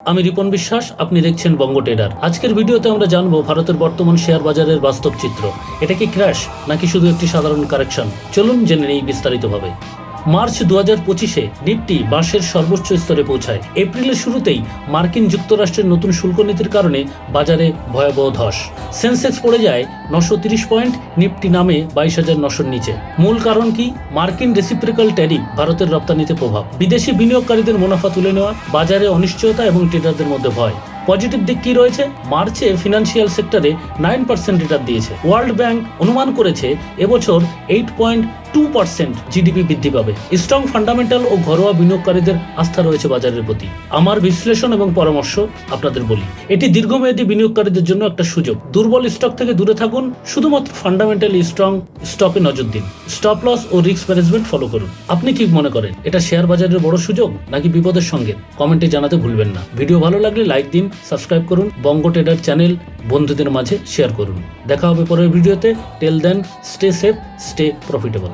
আমি রিপন বিশ্বাস, আপনি দেখছেন বঙ্গ ট্রেডার। আজকের ভিডিওতে আমরা জানব ভারতের বর্তমান শেয়ার বাজারের বাস্তব চিত্র। এটা কি ক্র্যাশ নাকি শুধু একটি সাধারণ কারেকশন চলুন জেনে নেই বিস্তারিতভাবে। মার্চ দু হাজার পঁচিশে নিফটি বার্ষের সর্বোচ্চ স্তরে পৌঁছায়। এপ্রিলের শুরুতেই মার্কিন যুক্তরাষ্ট্রের নতুন শুল্ক নীতির কারণে বাজারে ভয়াবহ ধস। সেন্সেক্স পড়ে যায় নশো তিরিশ পয়েন্ট, নিফটি নামে বাইশ হাজার নশোর নিচে। মূল কারণ কি? মার্কিন রেসিপ্রিক্যাল ট্যারিফ ভারতের রপ্তানিতে প্রভাব। বিদেশি বিনিয়োগকারীদের মুনাফা তুলে নেওয়া, বাজারে অনিশ্চয়তা এবং ট্রেডারদের মধ্যে ভয়। পজিটিভ দিক কি রয়েছে? মার্চে ফিনান্সিয়াল সেক্টরে নাইন পার্সেন্ট রিটার্ন দিয়েছে। ওয়ার্ল্ড ব্যাংক অনুমান করেছে, এবছর eight point two percent GDP বৃদ্ধি পাবে। স্ট্রং ফান্ডামেন্টাল ও ঘরোয়া বিনিয়োগকারীদের আস্থা রয়েছে বাজারের প্রতি। আমার বিশ্লেষণ এবং পরামর্শ আপনাদের বলি। এটি দীর্ঘমেয়াদী বিনিয়োগকারীদের জন্য একটা সুযোগ। দুর্বল স্টক থেকে দূরে থাকুন, শুধুমাত্র ফান্ডামেন্টালি স্ট্রং স্টকে নজর দিন। স্টপ লস ও রিস্ক ম্যানেজমেন্ট ফলো করুন। আপনি কি মনে করেন, এটা শেয়ার বাজারের বড় সুযোগ নাকি বিপদের সঙ্গে? কমেন্টে জানাতে ভুলবেন না। ভিডিও ভালো লাগলে লাইক দিন সাবস্ক্রাইব করুন বঙ্গ ট্রেডার চ্যানেল বন্ধুদের মাঝে শেয়ার করুন। দেখা হবে পরের ভিডিওতে। Till then stay safe stay profitable